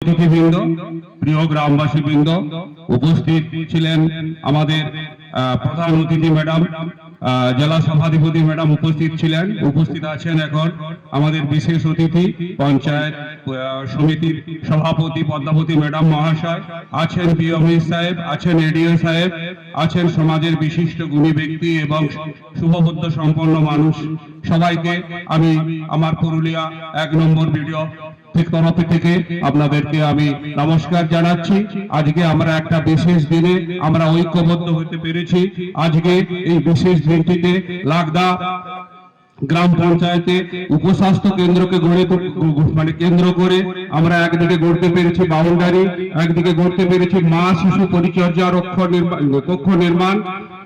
অতিথিবৃন্দ, প্রিয় গ্রামবাসী বৃন্দ উপস্থিত ছিলেন আমাদের প্রধান অতিথি ম্যাডাম জেলা সভাধিপতি ম্যাডাম উপস্থিত ছিলেন, উপস্থিত আছেন এখন আমাদের বিশেষ অতিথি, পঞ্চায়েত সমিতির সভাপতি পদ্মাবতী ম্যাডাম মহাশয়, আছেন পিএমই সাহেব, আছেন এডিও সাহেব, আছেন সমাজের বিশিষ্ট গুণী ব্যক্তি এবং শুভবুদ্ধ সম্পন্ন মানুষ। সবাইকে আমি, আমার পুরুলিয়া এক নম্বর ভিডিও তরফ থেকে আপনাদেরকে আমি নমস্কার জানাচ্ছি। আজকে আমরা একটা বিশেষ দিনে আমরা ঐক্যবদ্ধ হতে পেরেছি। আজকে এই বিশেষ দিনটিতে লাগদা গ্রাম পঞ্চায়েতে উপস্বাস্থ্য কেন্দ্রকে গড়ে মানে কেন্দ্র করে আমরা একদিকে গড়তে পেরেছি বাউন্ডারি, একদিকে গড়তে পেরেছি মা শিশু পরিচর্যা রক্ষ কক্ষ নির্মাণ,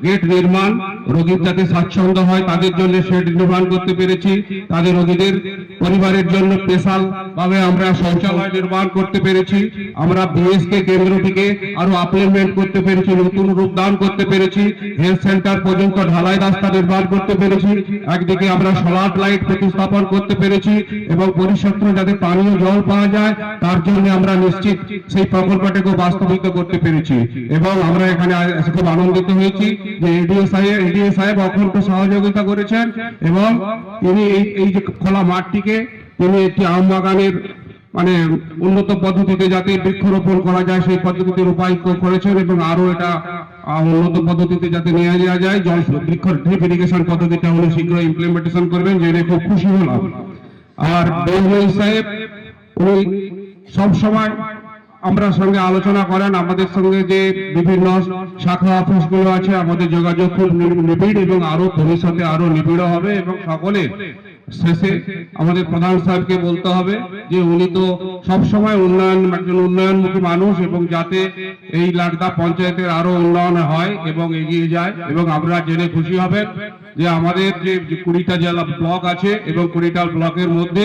গেট নির্মাণ। রোগীর যাতে স্বাচ্ছন্দ্য হয় তাদের জন্য শেড নির্মাণ করতে পেরেছি। তাদের রোগীদের পরিবারের জন্য স্পেশাল ভাবে আমরা শৌচালয় নির্মাণ করতে পেরেছি। আমরা বিএসকে কেন্দ্রটিকে আরও আপলিমেন্ট করতে পেরেছি, নতুন রূপ দান করতে পেরেছি। হেলথ সেন্টার পর্যন্ত ঢালাই রাস্তা নির্মাণ করতে পেরেছি। একদিকে আমরা সোলার লাইট প্রতিস্থাপন করতে পেরেছি এবং পরিচ্ছন্ন যাতে পানীয় জল পাওয়া যায়, তার জন্য আমরা নিশ্চিত সেই প্রকল্পটাকে বাস্তবিত করতে পেরেছি। এবং আমরা এখানে খুব আনন্দিত হয়েছি যে এডিও সাহেব এডিও সাহেব অখণ্ড সহযোগিতা করেছেন এবং তিনি এই যে খোলা মাঠটিকে তিনি একটি আম বাগানের মানে উন্নত পদ্ধতিতে যাতে বৃক্ষরোপণ করা যায়, সেই পদ্ধতিতে রূপায়িত করেছেন এবং আরও এটা উন্নত পদ্ধতিতে যাতে নিয়ে যাওয়া যায়, জল বৃক্ষ ড্রিপ ইরিগেশন পদ্ধতিটা উনি শীঘ্রই ইমপ্লিমেন্টেশন করবেন, জেনে খুব খুশি হলাম। আর বেঞ্জল সাহেব, উনি সব সময় আমরা সঙ্গে আলোচনা করেন, আমাদের সঙ্গে যে বিভিন্ন শাখা অফিসগুলো আছে, আমাদের যোগাযোগ খুব নিবিড় এবং আরও ভবিষ্যতে আরও নিবিড় হবে এবং সকলে শেষে আমাদের প্রধান সাহেবকে বলতে হবে যে উনি তো সব সময় উন্নয়ন, একজন উন্নয়নমুখী মানুষ এবং যাতে এই লাগদা পঞ্চায়েতের আরও উন্নয়ন হয় এবং এগিয়ে যায় এবং আমরা জেনে খুশি হবেন যে আমাদের যে কুড়িটা জেলা ব্লক আছে এবং কুড়িটা ব্লকের মধ্যে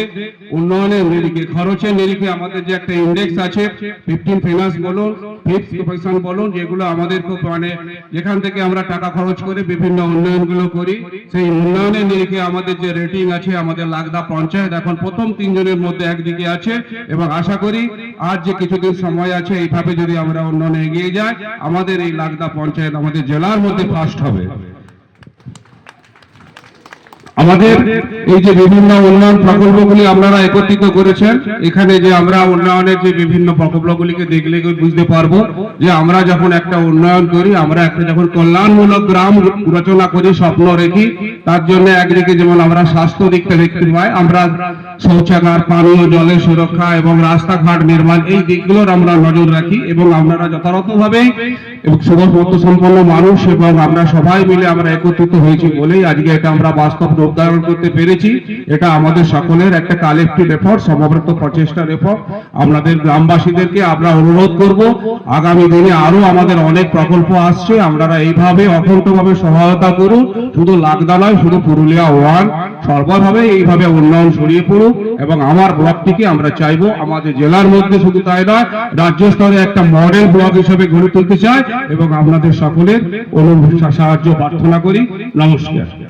উন্নয়নের নিরিখে, খরচের নিরিখে আমাদের যে একটা ইন্ডেক্স আছে ফিফটিন ফিনান্স বলুন ফিফথ প্রফেশন বলুন, যেগুলো আমাদের খুব মানে যেখান থেকে আমরা টাকা খরচ করে বিভিন্ন উন্নয়নগুলো করি, সেই উন্নয়নের নিরিখে আমাদের যে রেটিং আছে আমাদের লাগদা পঞ্চায়েত এখন প্রথম তিনজনের মধ্যে একদিকে আছে এবং আশা করি আর যে কিছুদিন সময় আছে, এইভাবে যদি আমরা উন্নয়নে এগিয়ে যাই, আমাদের এই লাগদা পঞ্চায়েত আমাদের জেলার মধ্যে ফার্স্ট হবে। আমাদের এই যে বিভিন্ন উন্নয়ন প্রকল্পগুলি আপনারা একত্রিত করেছেন, এখানে যে আমরা উন্নয়নের যে বিভিন্ন প্রকল্পগুলিকে দেখলে বুঝতে পারব যে আমরা যখন একটা উন্নয়ন করি, আমরা একটা যখন কল্যাণমূলক গ্রাম রচনা করি, স্বপ্ন রেখি, তার জন্য একদিকে যেমন আমরা স্বাস্থ্য দিকটা দেখতে পাই, আমরা শৌচাগার, পানীয় জলের সুরক্ষা এবং রাস্তাঘাট নির্মাণ, এই দিকগুলোর আমরা নজর রাখি এবং আপনারা যথাযথভাবে এবং সমস্ত সম্পন্ন মানুষ এবং আমরা সবাই মিলে আমরা একত্রিত হয়েছি বলেই আজকে এটা আমরা বাস্তব রূপদান করতে পেরেছি। এটা আমাদের সকলের একটা কালেকটিভ এফর্ট সমবেত প্রচেষ্টার এফর্ট আমাদের গ্রামবাসীদেরকে আমরা অনুরোধ করব, আগামী দিনে আরও আমাদের অনেক প্রকল্প আসছে, আপনারা এইভাবে অখণ্ডভাবে সহায়তা করুন। শুধু লাগদা নয় শুধু পুরুলিয়া ওয়ান সর্বভাবে এইভাবে উন্নয়ন ছড়িয়ে পড়ুক এবং আমার ব্লকটিকে আমরা চাইব আমাদের জেলার মধ্যে শুধু তাই নয়, রাজ্য স্তরে একটা মডেল ব্লক হিসেবে গড়ে তুলতে চাই এবং আপনাদের সকলের অনু সাহায্য, প্রার্থনা করি। নমস্কার।